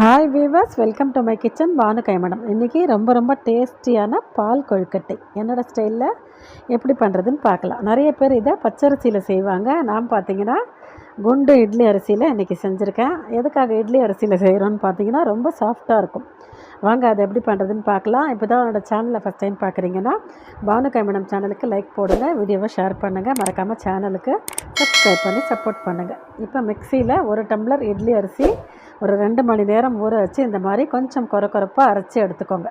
Hi viewers welcome to my kitchen Banu கைமடம் இன்றைக்கி ரொம்ப ரொம்ப டேஸ்டியான பால் கொழுக்கட்டை. என்னோடய ஸ்டைலில் எப்படி பண்ணுறதுன்னு பார்க்கலாம். நிறைய பேர் இதை பச்சரிசியில் செய்வாங்க. நான் பார்த்தீங்கன்னா குண்டு இட்லி அரிசியில் இன்றைக்கி செஞ்சுருக்கேன். எதுக்காக இட்லி அரிசியில் செய்கிறோன்னு பார்த்தீங்கன்னா ரொம்ப சாஃப்டாக இருக்கும். வாங்க அதை எப்படி பண்ணுறதுன்னு பார்க்கலாம். இப்போ தான் என்னோடய சேனலை ஃபஸ்ட் டைம் பார்க்குறீங்கன்னா பானு கைமடம் சேனலுக்கு லைக் போடுங்க வீடியோவை ஷேர் பண்ணுங்கள் மறக்காமல் சேனலுக்கு சப்ஸ்கிரைப் பண்ணி சப்போர்ட் பண்ணுங்கள் இப்போ மிக்சியில் ஒரு டம்ளர் இட்லி அரிசி ஒரு ரெண்டு மணி நேரம் ஊற வச்சு இந்த மாதிரி கொஞ்சம் கொர கொரப்பாக அரைச்சி எடுத்துக்கோங்க.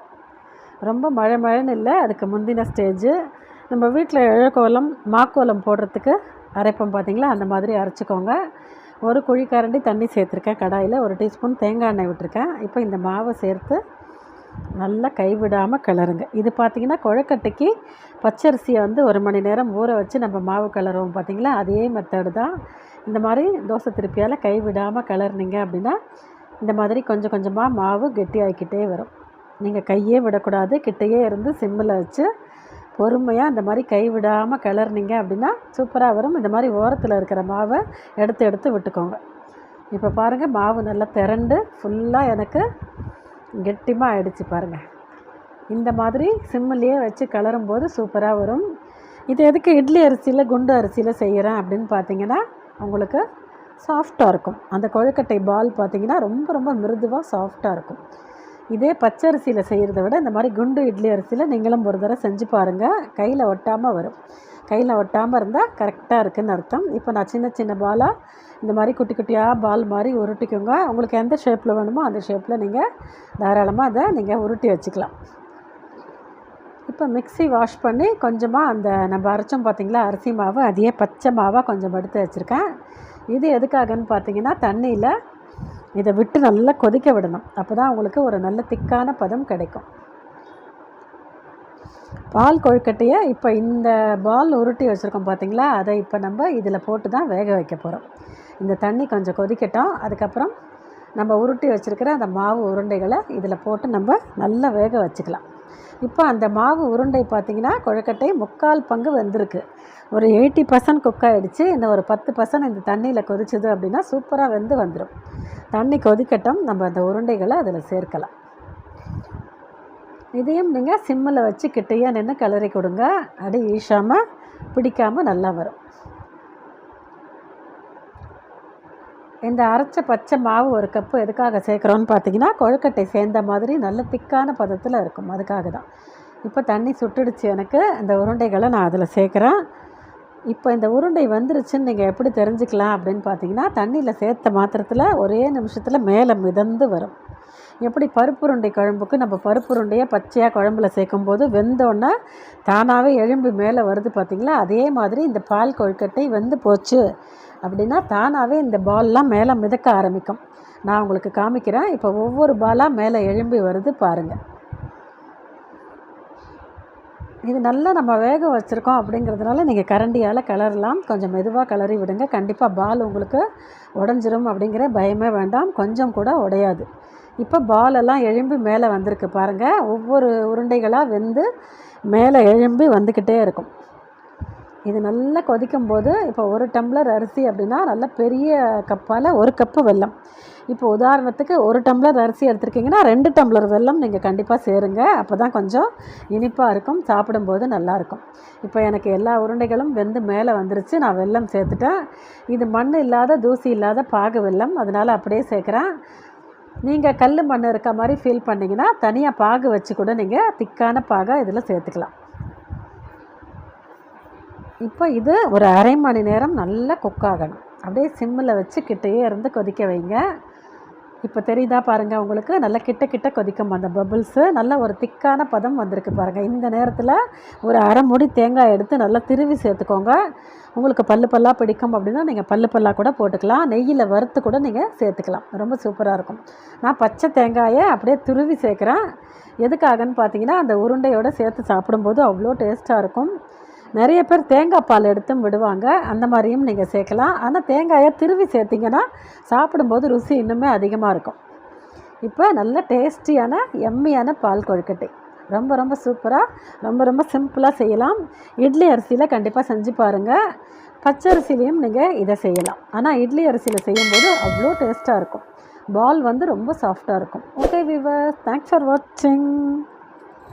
ரொம்ப மழை மழைன்னு இல்லை அதுக்கு முந்தின ஸ்டேஜு நம்ம வீட்டில் இழக்கோலம் மாக்கோலம் போடுறதுக்கு அரைப்போம் பார்த்தீங்களா அந்த மாதிரி அரைச்சிக்கோங்க. ஒரு குழிக்கரண்டி தண்ணி சேர்த்துருக்கேன் கடாயில். ஒரு டீஸ்பூன் தேங்காய் எண்ணெய் விட்டுருக்கேன். இப்போ இந்த மாவை சேர்த்து நல்லா கைவிடாமல் கிளறுங்க. இது பார்த்திங்கன்னா குழக்கட்டைக்கு பச்சரிசியை வந்து ஒரு மணி நேரம் ஊற வச்சு நம்ம மாவு கிளறுவோம் பார்த்திங்களா அதே மெத்தடு தான். இந்த மாதிரி தோசை திருப்பியால் கைவிடாமல் கிளறுனீங்க அப்படின்னா இந்த மாதிரி கொஞ்சம் கொஞ்சமாக மாவு கெட்டியாகிக்கிட்டே வரும். நீங்கள் கையே விடக்கூடாது. கிட்டேயே இருந்து சிம்மில் வச்சு பொறுமையாக இந்த மாதிரி கை விடாமல் கிளறுனீங்க அப்படின்னா சூப்பராக வரும். இந்த மாதிரி ஓரத்தில் இருக்கிற மாவை எடுத்து எடுத்து விட்டுக்கோங்க. இப்போ பாருங்கள் மாவு நல்லா திரண்டு ஃபுல்லாக எனக்கு கெட்டிமாக ஆயிடுச்சு பாருங்கள் இந்த மாதிரி சிம்மிலேயே வச்சு கலரும் போது சூப்பராக வரும். இது எதுக்கு இட்லி அரிசியில் குண்டு அரிசியில் செய்கிறேன் அப்படின்னு பார்த்தீங்கன்னா உங்களுக்கு சாஃப்டாக இருக்கும். அந்த கொழுக்கட்டை பால் பார்த்தீங்கன்னா ரொம்ப ரொம்ப மிருதுவாக சாஃப்டாக இருக்கும். இதே பச்சரிசியில் செய்கிறத விட இந்த மாதிரி குண்டு இட்லி அரிசியில் நீங்களும் ஒரு தடவை செஞ்சு பாருங்கள் கையில் ஒட்டாமல் வரும். கையில் ஒட்டாமல் இருந்தால் கரெக்டாக இருக்குதுன்னு அர்த்தம். இப்போ நான் சின்ன சின்ன பாலாக இந்த மாதிரி குட்டி குட்டியாக பால் மாதிரி உருட்டிக்கோங்க. உங்களுக்கு எந்த ஷேப்பில் வேணுமோ அந்த ஷேப்பில் நீங்கள் தாராளமாக அதை நீங்கள் உருட்டி வச்சுக்கலாம். இப்போ மிக்ஸி வாஷ் பண்ணி கொஞ்சமாக அந்த நம்ம அரைச்சோம் பார்த்திங்களா அரிசி மாவு அதையே பச்சை மாவாக கொஞ்சம் எடுத்து வச்சுருக்கேன். இது எதுக்காகன்னு பார்த்தீங்கன்னா தண்ணியில் இதை விட்டு நல்லா கொதிக்க விடணும். அப்போ தான் உங்களுக்கு ஒரு நல்ல திக்கான பதம் கிடைக்கும். பால் கொழுக்கட்டையை இப்போ இந்த பால் உருட்டி வச்சுருக்கோம் பார்த்தீங்களா அதை இப்போ நம்ம இதில் போட்டு தான் வேக வைக்க போகிறோம் இந்த தண்ணி கொஞ்சம் கொதிக்கட்டும். அதுக்கப்புறம் நம்ம உருட்டி வச்சுருக்கிற அந்த மாவு உருண்டைகளை இதில் போட்டு நம்ம நல்லா வேக வச்சுக்கலாம். இப்போ அந்த மாவு உருண்டை பார்த்திங்கன்னா கொழுக்கட்டை முக்கால் பங்கு வந்திருக்கு. ஒரு எயிட்டி பர்சன்ட் குக் ஆகிடுச்சு இந்த ஒரு பத்து பர்சன்ட் இந்த தண்ணியில் கொதிச்சது அப்படின்னா சூப்பராக வெந்து வந்துடும் தண்ணி கொதிக்கட்டும். நம்ம அந்த உருண்டைகளை அதில் சேர்க்கலாம். இதையும் நீங்கள் சிம்மில் வச்சு கிட்டையே நின்று கிளறி கொடுங்க. அடி ஈஷாமல் பிடிக்காமல் நல்லா வரும். இந்த அரைச்ச பச்சை மாவு ஒரு கப்பு எதுக்காக சேர்க்குறோன்னு பார்த்தீங்கன்னா கொழுக்கட்டை சேர்ந்த மாதிரி நல்ல திக்கான பதத்தில் இருக்கும். அதுக்காக தான். இப்போ தண்ணி சுட்டுடுச்சு எனக்கு. இந்த உருண்டைகளை நான் அதில் சேர்க்குறேன். இப்போ இந்த உருண்டை வந்துருச்சுன்னு நீங்கள் எப்படி தெரிஞ்சுக்கலாம் அப்படின்னு பார்த்தீங்கன்னா தண்ணியில் சேர்த்த மாத்திரத்தில் ஒரே நிமிஷத்தில் மேலே மிதந்து வரும். எப்படி பருப்புருண்டை குழம்புக்கு நம்ம பருப்புருண்டையை பச்சையாக குழம்புல சேர்க்கும்போது வெந்தோடனே தானாகவே எழும்பி மேலே வருது பார்த்திங்களா அதே மாதிரி இந்த பால் கொழுக்கட்டை வெந்து போச்சு அப்படின்னா தானாகவே இந்த பால்லாம் மேலே மிதக்க ஆரம்பிக்கும். நான் உங்களுக்கு காமிக்கிறேன். இப்போ ஒவ்வொரு பாலாக மேலே எழும்பி வருது பாருங்கள் இது நல்லா நம்ம வேக வச்சுருக்கோம் அப்படிங்கிறதுனால நீங்கள் கரண்டியால் கிளறலாம் கொஞ்சம் மெதுவாக கிளறி விடுங்க. கண்டிப்பாக பால் உங்களுக்கு உடஞ்சிரும் அப்படிங்கிற பயமே வேண்டாம். கொஞ்சம் கூட உடையாது. இப்போ பாலெல்லாம் எழும்பி மேலே வந்திருக்கு பாருங்கள் ஒவ்வொரு உருண்டைகளாக வெந்து மேலே எழும்பி வந்துக்கிட்டே இருக்கும். இது நல்லா கொதிக்கும் போது இப்போ ஒரு டம்ளர் அரிசி அப்படின்னா நல்ல பெரிய கப்பால் ஒரு கப்பு வெல்லம். இப்போ உதாரணத்துக்கு ஒரு டம்ளர் அரிசி எடுத்துருக்கீங்கன்னா ரெண்டு டம்ளர் வெல்லம் நீங்கள் கண்டிப்பாக சேருங்க. அப்போ தான் கொஞ்சம் இனிப்பாக இருக்கும் சாப்பிடும்போது நல்லாயிருக்கும் இப்போ எனக்கு எல்லா உருண்டைகளும் வெந்து மேலே வந்துருச்சு நான் வெல்லம் சேர்த்துட்டேன். இது மண் இல்லாத தூசி இல்லாத பாகு வெல்லம். அதனால் அப்படியே சேர்க்குறேன். நீங்கள் கல் மண் இருக்க மாதிரி ஃபீல் பண்ணிங்கன்னா தனியாக பாகு வச்சு கூட நீங்கள் திக்கான பாகாக இதில் சேர்த்துக்கலாம். இப்போ இது ஒரு அரை மணி நேரம் நல்லா குக் ஆகணும். அப்படியே சிம்மில் வச்சு கிட்டேயே இருந்து கொதிக்க வைங்க. இப்போ தெரியுதா பாருங்கள் உங்களுக்கு நல்லா கிட்ட கிட்ட கொதிக்கும் அந்த பபுள்ஸு நல்ல ஒரு திக்கான பதம் வந்திருக்கு பாருங்கள் இந்த நேரத்தில் ஒரு அரை முடி தேங்காய் எடுத்து நல்லா திருவி சேர்த்துக்கோங்க. உங்களுக்கு பல்லு பல்லாக பிடிக்கும் அப்படின்னா நீங்கள் பல்லு பல்லாக கூட போட்டுக்கலாம். நெய்யில் வறுத்து கூட நீங்கள் சேர்த்துக்கலாம். ரொம்ப சூப்பராக இருக்கும். நான் பச்சை தேங்காயை அப்படியே துருவி சேர்க்குறேன். எதுக்காகன்னு பார்த்தீங்கன்னா அந்த உருண்டையோடு சேர்த்து சாப்பிடும்போது அவ்வளோ டேஸ்ட்டாக இருக்கும். நிறைய பேர் தேங்காய் பால் எடுத்தும் விடுவாங்க. அந்த மாதிரியும் நீங்கள் சேர்க்கலாம். ஆனால் தேங்காயை திருவி சேர்த்திங்கன்னா சாப்பிடும்போது ருசி இன்னுமே அதிகமாக இருக்கும். இப்போ நல்ல டேஸ்டியான எம்மியான பால் கொழுக்கட்டை. ரொம்ப ரொம்ப சூப்பராக ரொம்ப ரொம்ப சிம்பிளாக செய்யலாம். இட்லி அரிசியில் கண்டிப்பாக செஞ்சு பாருங்கள் பச்சரிசிலையும் நீங்கள் இதை செய்யலாம். ஆனால் இட்லி அரிசியில் செய்யும்போது அவ்வளோ டேஸ்ட்டாக இருக்கும். பால் வந்து ரொம்ப சாஃப்டாக இருக்கும். ஓகே விவர் தேங்க்ஸ் ஃபார் வாட்சிங்